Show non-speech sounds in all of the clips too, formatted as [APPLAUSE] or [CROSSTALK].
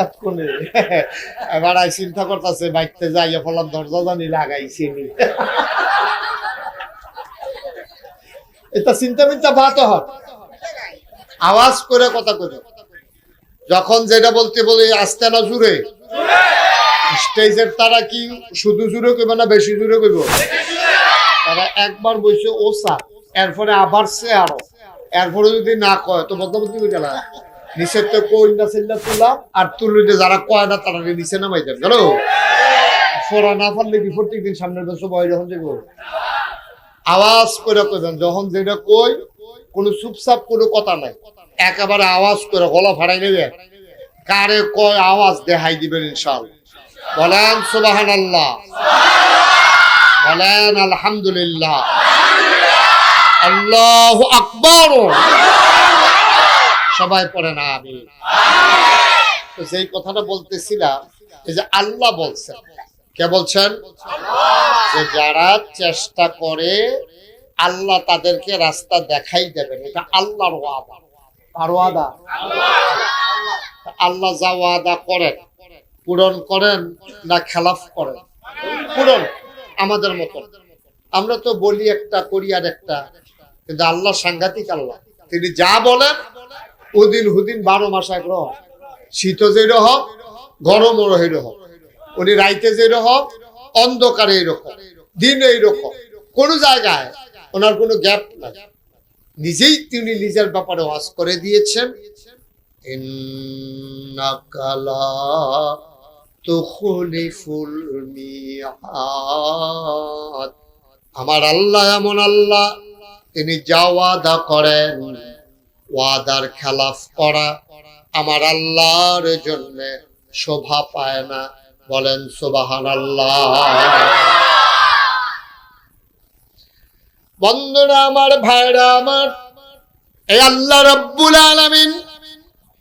[LAUGHS] [LAUGHS] আওয়াজ করে কথা করে যখন যেটা বলতে বলি, আসতে না জুড়ে স্টেজের তারা কি শুধু জুড়ে কইব না বেশি জুড়ে কইব? তারা একবার বসে ও স্যার। এরপরে আবার সে আরও। এরপরে যদি না কয়, তো মধ্যবর্তী হয়ে গেল। নিচের তো কইনা চিল্লা তুলাম আর তুলিতে যারা কয় না, তারা নিচে নামাই দেন গেল ফোরা না পারলে কি প্রত্যেক দিন সামনের বছর বয় যখন যাব আওয়াজ করে কইবেন যখন যেটা কই, কোনো চুপচাপ কোনো কথা নাই। একেবারে আওয়াজ করে গলা ফাড়াই নেবে কারে কয় আওয়াজ দেখাই দিবেন ইনশাল। বলেন সুবাহান আল্লাহ বলেন, আলহামদুলিল্লাহ। আল্লাহ আকবর। সবাই পড়ে না আমি তো সেই কথাটা বলতেছিলাম, এই যে আল্লাহ বলছেন, কে বলছেন? যে যারা চেষ্টা করে, আল্লাহ তাদেরকে রাস্তা দেখাই দেবেন, এটা আল্লাহর ওয়াদা। আল্লাহ যা ওয়াদা করেন, পূরণ করেন না খেলাফ করেন? পূরণ আমাদের মতো আমরা তো বলি একটা, করি আর একটা কিন্তু আল্লাহ সাংঘাতিক আল্লাহ। তিনি যা বলেন ওদিন হুদিন বারো মাস একরকম শীত যেরকম গরমও এইরকম উনি রাইতে যেরকম অন্ধকারে এইরকম দিন এইরকম কোন জায়গায় ওনার কোনো গ্যাপ নাই। নিজেই তিনি নিজের ব্যাপারে ওয়াজ করে দিয়েছেন। আমার আল্লাহ এমন আল্লাহ, তিনি যা ওয়াদা করেন। ওয়াদার খেলাফ করা আমার আল্লাহর জন্য শোভা পায় না। বলেন সুবাহান আল্লাহ বন্ধুরা, আমার ভাইরা, আমার এই আল্লাহ রব্বুল আলামিন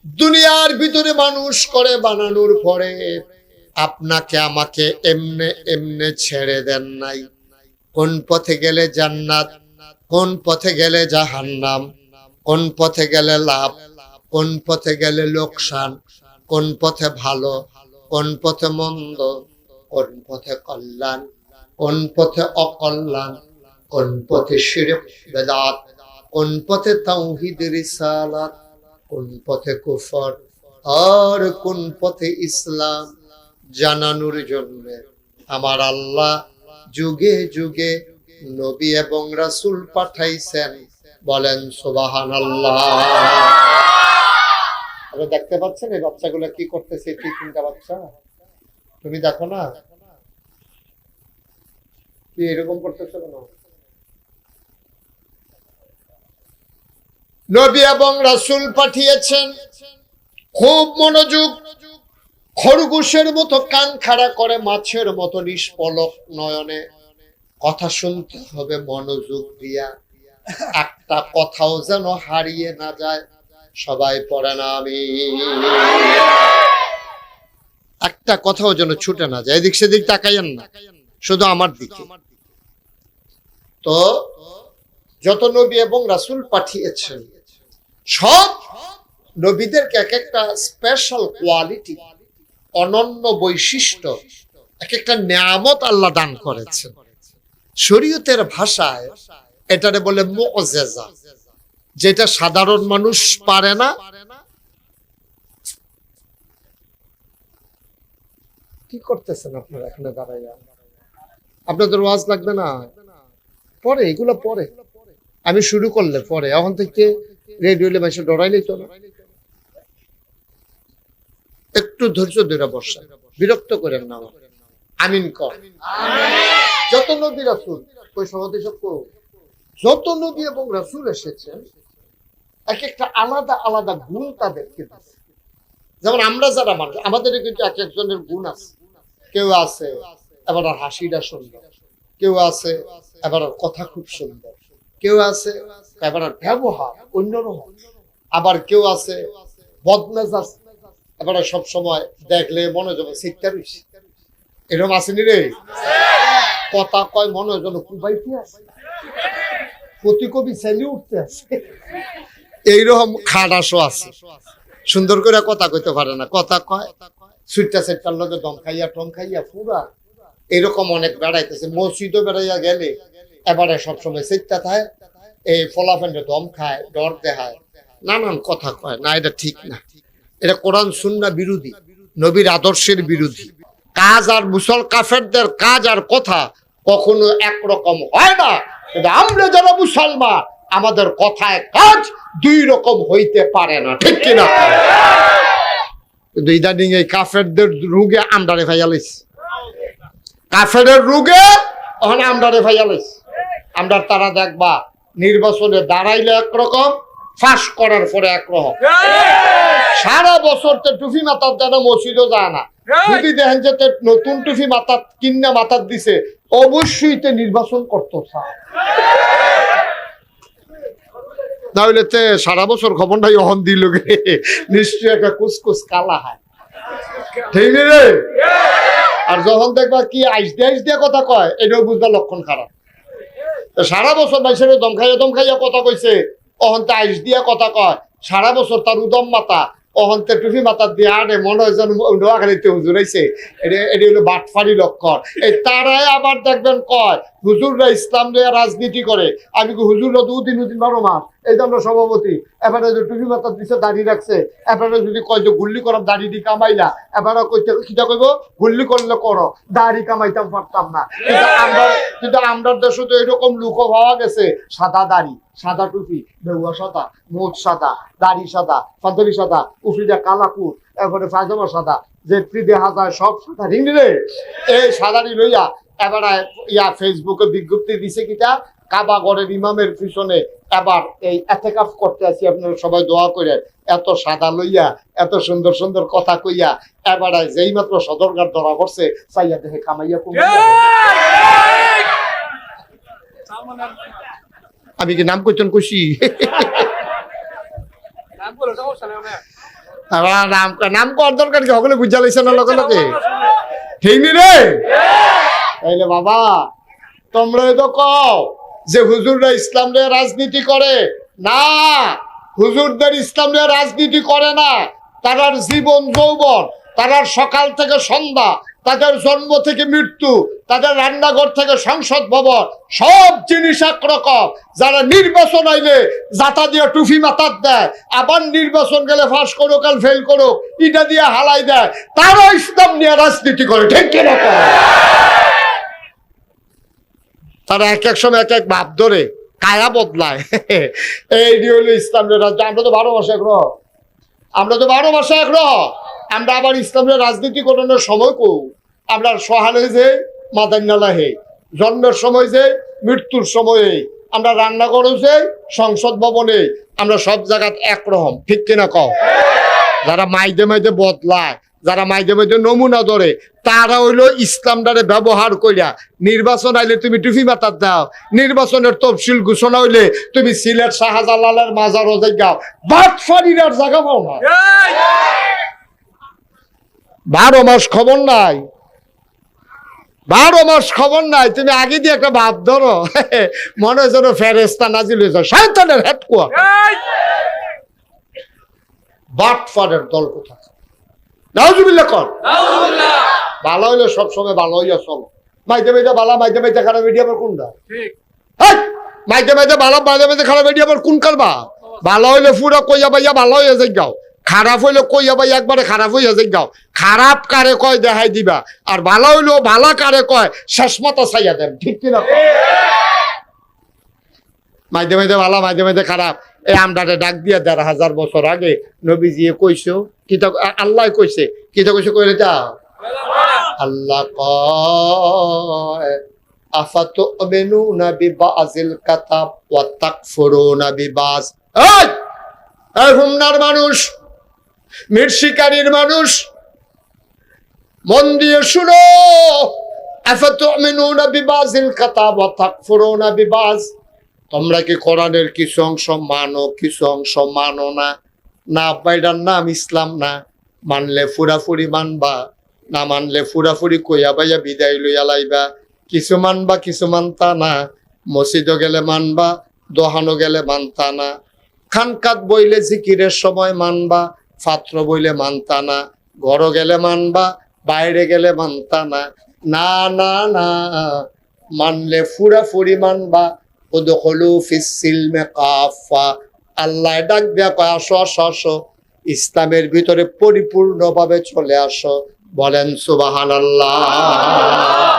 দুনিয়ার ভিতরে মানুষ করে বানানোর পরে আপনাকে আমাকে এমনে এমনে ছেড়ে দেন নাই। কোন পথে গেলে জান্নাত, কোন পথে গেলে জাহান্নাম কোন পথে গেলে লাভ কোন পথে গেলে লোকসান কোন পথে ভালো কোন পথে মন্দ কোন পথে কল্যাণ কোন পথে অকল্যাণ কোন পথে শিরক বেদাত কোন পথে তাওহীদ রিসালাত কোন পথে কুফর আর কোন পথে ইসলাম জানানোর জন্য আমার আল্লাহ যুগে যুগে নবী এবং রাসূল পাঠাইছেন বলেন সুবাহান দেখতে পাচ্ছেন এই বাচ্চাগুলো কি করতেছে, কি তিনটা বাচ্চা? তুমি দেখো না? কি এরকম করতেছে কেন? নবী এবং রাসূল পাঠিয়েছেন। খুব মনোযোগ, খরগোশের মতো কান খাড়া করে, মাছের মতো নিষ্পলক নয়নে। কথা শুনতে হবে, মনোযোগ দিয়া। একটা কথাও যেন হারিয়ে না যায়, সবাই পড়ে না আমি। একটা কথাও যেন ছুটে না যায়, এদিক সেদিক তাকাইয়েন না, শুধু আমার দিকে। তো যত নবী এবং রাসূল পাঠিয়েছেন, সব নবীদেরকে এক একটা স্পেশাল কোয়ালিটি অনন্য বৈশিষ্ট্য, এক একটা নিয়ামত আল্লাহ দান করেছেন। শরীয়তের ভাষায় এটারে বলে মুআজিজা যেটা সাধারণ মানুষ পারে না। কি করতেছেন আপনারা এখানে দাঁড়াইয়া? আপনাদের ওয়াজ লাগবে না? পরে এগুলো পরে। আমি শুরু করলে পরে। এখন থেকে রেডিও মাসে ডরাইলেই তো না। একটু ধৈর্য ধরে বসা বিরক্ত করেন না। আমিন কর। যত নবী রাসুল ওই সভাতে সব যত নবী এবং রাসুল এসেছেন এক একটা আলাদা আলাদা গুণ তাদেরকে দিচ্ছে যেমন আমরা যারা মানুষ আমাদের কিন্তু এক একজনের গুণ আছে। কেউ আছে এবার আর হাসিটা সুন্দর। কেউ আছে এবার আর কথা খুব সুন্দর। কেউ আছে এবার আর ব্যবহার অন্যরকম। আবার কেউ আছে বদমেজাজ এবার সব সময় দেখলে মনে যাবে শিক্ষা রয়েছে এরকম আসেনি রে? কথা কয় মনে যেন কুবাইতে আছে। উঠতে আছে। এইরকম আছে। সুন্দর করে কথা কইতে পারে না, কথা কয়। সুইটটা সেটটার লগে দম খাইয়া টম খাইয়া পুরা। এরকম অনেক বেড়াইতেছে বেড়াইয়া গেলে এবারে সবসময় সেটটা থাকে। এই ফলাফেন্ডে দম খায়, ডর নানান কথা কয়, না, এটা ঠিক না। এটা কোরআন সুন্না বিরোধী, নবীর আদর্শের বিরোধী। কাজ আর মুসল কাফেরদের কাজ আর কথা কখনো একরকম হয় না। আমরা যারা মুসলমান আমাদের কথায় কাজ দুই রকম হইতে পারে না ঠিক কিনা? কিন্তু ইদানিং এই কাফেরদের রোগে আমদারে ফাইয়ালিস কাফেরের রোগে ওখানে আমদারে ফাইয়ালিস আমরা তারা দেখবা নির্বাচনে দাঁড়াইলে একরকম ফাঁস করার পরে একরকম। সারা বছর তো টুফি মাথার যেন মসজিদও যায় না। যদি দেখেন যে নতুন টুফি মাথার কিন্না মাথার দিছে অবশ্যই তে নির্বাচন করতো। তাহলে তে সারা বছর খবর নাই অহন দিল গে। নিশ্চয়ই একটা কুসকুস কালা হয়। ঠিক রে? আর যখন দেখবা কি আইস দিয়ে আইস দিয়ে কথা কয় এটাও বুঝবা লক্ষণ খারাপ। তো সারা বছর মানুষের দম খাইয়া দম খাইয়া কথা কইছে অহন অহন্তে আইস দিয়া কথা কয় সারা বছর তার উদম মাতা অহন্তে টুফি মাতা দিয়ে আনে, মনে হয় যেন নোয়াখালীতে হুজুরাইছে এটা এটা হলো বাটফারি লক্ষণ। এই তারাই আবার দেখবেন কয় হুজুররা ইসলাম নিয়ে রাজনীতি করে। আমি কি হুজুররা দুদিন দুদিন বারো মাস। এই জন্য সভাপতি, এবারে যে টুপি মাথার দিছে দাড়ি রাখছে, এবারে যদি কয় যে গুল্লি করাম দাড়ি দি কামাইলা, এবারে কইতে কিটা কইব? গুল্লি করলে করো, দাড়ি কামাইতাম পারতাম না। কিন্তু আমরা কিন্তু আমরা দেশে তো এরকম লুকো পাওয়া গেছে, সাদা দাড়ি, সাদা টুপি বেউয়া সাদা মুখ সাদা, দাড়ি সাদা, পাঞ্জাবি সাদা উফিদা কালাকুর এরপরে পায়জামা সাদা যে দেখা যায় সব সাদা রিংলি রে এই সাদারি লইয়া এবারে ইয়া ফেসবুকে বিজ্ঞপ্তি দিছে কিটা কাবা গড়ের ইমামের পিছনে এবার এই এতেকাফ করতে আছি আপনারা সবাই দোয়া করে এত সাদা লইয়া এত সুন্দর সুন্দর কথা কইয়া এবারে যেই মাত্র সদরকার ধরা করছে চাইয়া দেখে কামাইয়া কমাইয়া আমি কি নাম করছেন খুশি নাম নাম কর দরকার কি? সকলে বুঝা লাইছে না লগে লগে? ঠিক নি রে! তাইলে বাবা তোমরা তো কও যে হুজুররা ইসলাম নিয়ে রাজনীতি করে। না, হুজুরদের ইসলাম নিয়ে রাজনীতি করে না। তারার জীবন যৌবন, তারার সকাল থেকে সন্ধ্যা, তাদের জন্ম থেকে মৃত্যু, তাদের রান্নাঘর থেকে সংসদ ভবন, সব জিনিস একরকম। যারা নির্বাচন আইলে জাতা দিয়ে টুফি মাথার দেয়, আবার নির্বাচন গেলে ফাঁস করুক আর ফেল করুক, ইটা দিয়ে হালাই দেয় তারা ইসলাম নিয়ে রাজনীতি করে, ঠিক কিনা? তারা এক এক সময় এক এক ভাব ধরে কায়া বদলায়। এই হলো ইসলামের রাজ্য আমরা তো বারো মাসে গ্রহ আমরা তো বারো মাসে গ্রহ আমরা আবার ইসলামের রাজনীতি করানোর সময় কো আমরা সহালে যে মাদান্নালা হে, জন্মের সময় যে, মৃত্যুর সময়ে। আমরা রান্নাঘরে যে, সংসদ ভবনে। আমরা সব জায়গাত একরকম। ঠিক কিনা কও? যারা মাইদে মাইদে বদলায়। যারা মাইদে মাইদে নমুনা ধরে তারা হইল ইসলামটারে ব্যবহার কইরা নির্বাচন আইলে তুমি টুফি মাতার দাও নির্বাচনের তফসিল ঘোষণা হইলে তুমি সিলেট শাহজালালের মাজার ওজাই গাও বাটফারিরার জায়গা পাও না। বারো মাস খবর নাই। বারো মাস খবর নাই তুমি আগে দিয়ে একটা ভাব ধরো [LAUGHS] মনে হয় যেন ফেরেস্তা নাজিল হয়েছে শয়তানের হেডকোয়ার্টার। বাটফারের দল কোথায়? নাউজুবিল্লাহ কর। ভালো হইলে সবসময় ভালো হইয়া চলো। মাইতে মাইতে ভালো মাইতে মাইতে খারাপ এটি আবার কোনটা? হেই! মাইতে মাইতে ভালো মাইতে মাইতে খারাপ এটি আবার কোন কারবা? ভালো হইলে পুরা কইয়া পাইয়া ভালো হইয়া যাই গাও। খারাপ হইলে কইয়া পাইয়া একবারে খারাপ হইয়া যাই গাও। খারাপ কারে কয় দেখাই দিবা। আর ভালো হইলেও ভালো কারে কয় শেষ মতো চাইয়া দেন। ঠিক কিনা? মাইতে মাইতে ভালো মাইতে মাইতে খারাপ। এই আমদারে ডাক দিয়া দেড় হাজার বছর আগে নবীজিয়ে কইছো, কিতা আল্লাহ কইছে, কিতা কইছে কইলে যাও। আল্লাহ কাতাব বিবাজ। বিবাজ। তোমরা কি কোরআনের কিছু অংশ মানো কিছু অংশ মানো না? না বাইডার নাম ইসলাম না। মানলে ফুরাফুরি মানবা, না মানলে ফুরাফুরি কইয়া বাইয়া বিদায় লইয়া লাইবা। কিছু মানবা, কিছু মানতা না। মসজিদও গেলে মানবা দোহানো গেলে মানতা না। খানকাত বইলে জিকিরের সময় মানবা পাত্র বইলে মানতা না। ঘর গেলে মানবা, বাইরে গেলে মানতা না। না না মানলে ফুরা ফুরি মানবা উদখলু ফিসিলমে কাফা আল্লাহ ডাক দেয়া আসো আসো আসো। ইসলামের ভিতরে পরিপূর্ণভাবে চলে আসো। বলেন সুবাহান আল্লাহ